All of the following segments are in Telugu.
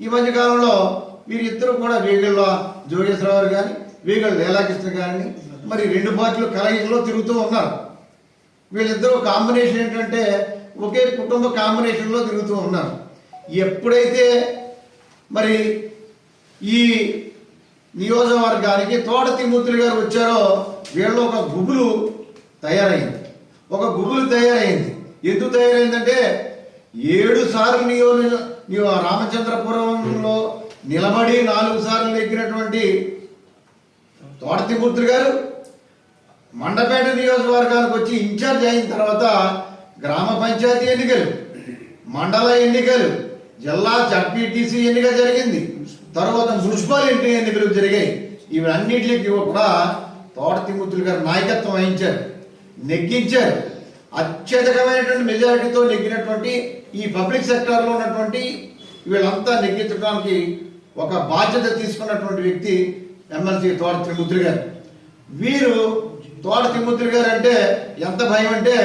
ఈ మధ్య కాలంలో వీరిద్దరూ కూడా వేగళ్ళ జోగేశ్వరరావు గారు కానీ వేగళ్ళ లీలాకృష్ణ గారిని మరి రెండు పార్టీలు కలయికలో తిరుగుతూ ఉన్నారు. వీళ్ళిద్దరూ కాంబినేషన్ ఏంటంటే ఒకే కుటుంబ కాంబినేషన్లో తిరుగుతూ ఉన్నారు. ఎప్పుడైతే మరి ఈ నియోజకవర్గానికి తోట తిమ్మూర్తులు గారు వచ్చారో వీళ్ళు ఒక గుబులు తయారైంది. ఒక గుబులు తయారైంది. ఎందుకు తయారైందంటే ఏడు సార్లు నియోజక రామచంద్రపురంలో నిలబడి నాలుగు సార్లు నెగ్గినటువంటి తోట గారు మండపేట నియోజకవర్గానికి వచ్చి ఇన్ఛార్జ్ అయిన తర్వాత గ్రామ పంచాయతీ ఎన్నికలు మండల ఎన్నికలు జిల్లా జడ్పీటీసీ ఎన్నిక జరిగింది. తర్వాత మున్సిపల్ ఎన్నికలు జరిగాయి. ఇవన్నిటికి కూడా తోట తిమ్మతులు గారు నాయకత్వం వహించారు నెగ్గించారు. అత్యధికమైనటువంటి మెజారిటీతో నెగ్గినటువంటి ఈ పబ్లిక్ సెక్టార్లో ఉన్నటువంటి వీళ్ళంతా నెగ్గించడానికి ఒక బాధ్యత తీసుకున్నటువంటి వ్యక్తి ఎమ్మెల్సీ తోట తిమ్మతులు గారు. వీరు తోట తిమ్మతులు గారు అంటే ఎంత భయం అంటే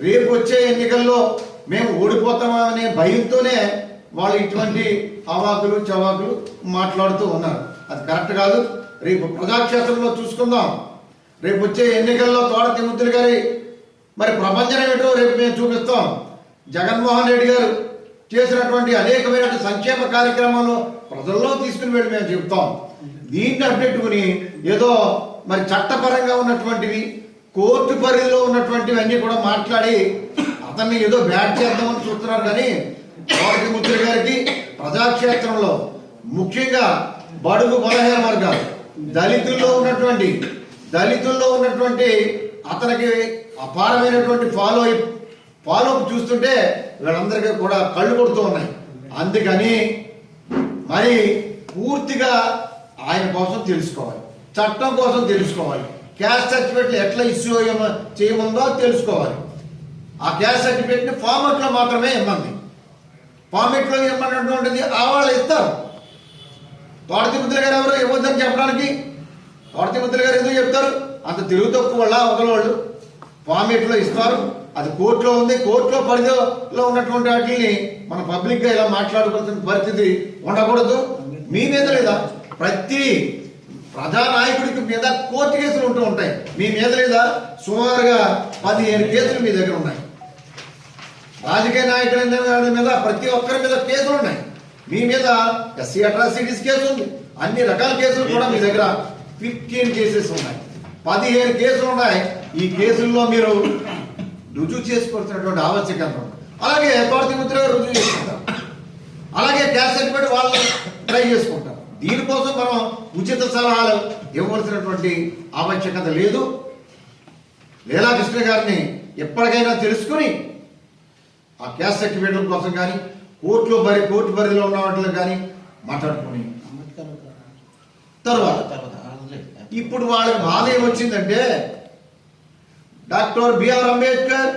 రేపు వచ్చే ఎన్నికల్లో మేము ఓడిపోతామా అనే భయంతోనే వాళ్ళు ఇటువంటి అవాకులు చవాకులు మాట్లాడుతూ ఉన్నారు. అది కరెక్ట్ కాదు. రేపు ప్రజాక్షేత్రంలో చూసుకుందాం. రేపు వచ్చే ఎన్నికల్లో తోట తిమ్మతులు గారి మరి ప్రపంచం ఏమిటో రేపు మేము చూపిస్తాం. జగన్మోహన్ రెడ్డి గారు చేసినటువంటి అనేకమైన సంక్షేమ కార్యక్రమాలు ప్రజల్లో తీసుకుని వెళ్ళి మేము చెప్తాం దీన్ని అడ్డెట్టుకుని ఏదో మరి చట్టపరంగా ఉన్నటువంటివి కోర్టు పరిధిలో ఉన్నటువంటివి అన్నీ కూడా మాట్లాడి అతన్ని ఏదో బ్యాట్ చేద్దామని చూస్తున్నారు కానీ కోటి ముద్ర గారికి ప్రజాక్షేత్రంలో ముఖ్యంగా బడుగు బలహీన వర్గాలు దళితుల్లో ఉన్నటువంటి దళితుల్లో ఉన్నటువంటి అతనికి అపారమైనటువంటి ఫాలో ఫాలో అప్ చూస్తుంటే వీళ్ళందరికీ కూడా కళ్ళు కొడుతూ ఉన్నాయి. అందుకని మరి పూర్తిగా ఆయన కోసం తెలుసుకోవాలి. చట్టం కోసం తెలుసుకోవాలి. క్యాస్ట్ సర్టిఫికెట్లు ఎట్లా ఇష్యూ చేయమందో తెలుసుకోవాలి. ఆ క్యాస్ట్ సర్టిఫికెట్ని ఫార్మెట్లో మాత్రమే ఇమ్మంది ఫార్మెట్లో ఇమ్మన్నటువంటిది ఆ వాళ్ళు ఇస్తారు. తోటతిముద్ర గారు ఎవరు ఇవ్వద్దని చెప్పడానికి తోటతిముద్ర గారు ఎందుకు చెప్తారు? అంత తెలుగు తక్కువ వాళ్ళ వాళ్ళు. ఫార్మేట్లో ఇస్తారు. అది కోర్టులో ఉంది. కోర్టులో పరిధిలో ఉన్నటువంటి వాటిని మనం పబ్లిక్గా ఇలా మాట్లాడుకోవాల్సిన పరిస్థితి ఉండకూడదు. మీ మీద లేదా ప్రతి ప్రజానాయకుడికి మీద కోర్టు కేసులు ఉంటూ ఉంటాయి. మీ మీద లేదా సుమారుగా పదిహేను కేసులు మీ దగ్గర ఉన్నాయి. రాజకీయ నాయకుల మీద ప్రతి ఒక్కరి మీద కేసులు ఉన్నాయి. మీ మీద ఎస్సీ అట్రాసిటీస్ కేసు ఉంది. అన్ని రకాల కేసులు కూడా మీ దగ్గర ఫిఫ్టీన్ కేసెస్ ఉన్నాయి. పదిహేను కేసులు ఉన్నాయి. ఈ కేసుల్లో మీరు రుజువు చేసుకోవాల్సినటువంటి ఆవశ్యకత అలాగే తోటి ముద్ర రుజువు చేసుకుంటారు. అలాగే క్యాష్ సర్టిఫికేట్ వాళ్ళు ట్రై చేసుకుంటారు. దీనికోసం మనం ఉచిత సలహాలు ఇవ్వవలసినటువంటి ఆవశ్యకత లేదు. లీలాకృష్ణ గారిని ఎప్పటికైనా తెలుసుకుని ఆ క్యాస్ట్ సర్టిఫికేట్ల కోసం కానీ కోర్టులో బరి కోర్టు బరిలో ఉన్న వాటిలో కానీ మాట్లాడుకుని. తర్వాత. ఇప్పుడు వాళ్ళకి బాధ ఏమొచ్చిందంటే డాక్టర్ బిఆర్ అంబేద్కర్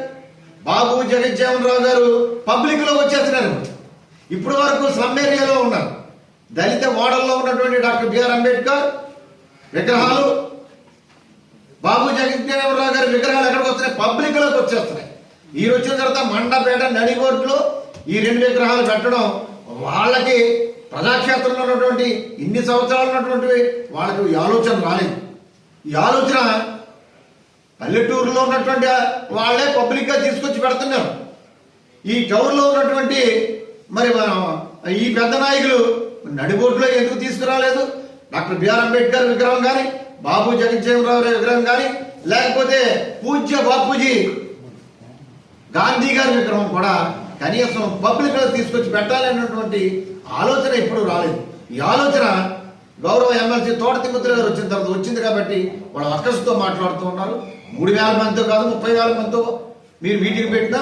బాబు జగజ్జీవన్ రావు గారు పబ్లిక్లో వచ్చేస్తున్నారు. ఇప్పుడు వరకు స్లమ్ ఏరియాలో ఉన్నారు. దళిత మోడల్లో ఉన్నటువంటి డాక్టర్ బిఆర్ అంబేద్కర్ విగ్రహాలు బాబు జగజ్జీవన్ రావు గారి విగ్రహాలు ఎక్కడికి వస్తున్నాయి? పబ్లిక్లోకి వచ్చేస్తున్నాయి. ఈ వచ్చిన తర్వాత మండపేట నడిగోట్లు ఈ రెండు విగ్రహాలు పెట్టడం వాళ్ళకి ప్రజాక్షేత్రంలో ఉన్నటువంటి ఇన్ని సంవత్సరాలు ఉన్నటువంటివి వాళ్ళకి ఈ ఆలోచన రాలేదు. ఈ ఆలోచన పల్లెటూరులో ఉన్నటువంటి వాళ్ళే పబ్లిక్గా తీసుకొచ్చి పెడుతున్నారు. ఈ టౌన్లో ఉన్నటువంటి మరి ఈ పెద్ద నాయకులు నడిబోట్లో ఎందుకు తీసుకురాలేదు? డాక్టర్ బిఆర్ అంబేద్కర్ విగ్రహం కానీ బాబు జగజ్జీవరావు విగ్రహం కానీ లేకపోతే పూజ్య బాపూజీ గాంధీ గారి విగ్రహం కూడా కనీసం పబ్లిక్లో తీసుకొచ్చి పెట్టాలనేటువంటి ఆలోచన ఎప్పుడు రాలేదు. ఈ ఆలోచన గౌరవ ఎమ్మెల్సీ తోట తిమ్మతులు గారు వచ్చిన తర్వాత వచ్చింది కాబట్టి వాళ్ళు అక్కసుతో మాట్లాడుతూ ఉన్నారు మూడు వేల మందితో కాదు ముప్పై వేల మందితో. మీరు మీటింగ్ పెట్టినా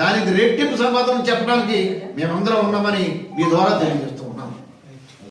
దానికి రెట్టింపు సమాధానం చెప్పడానికి మేమందరం ఉన్నామని మీ ద్వారా తెలియజేస్తాం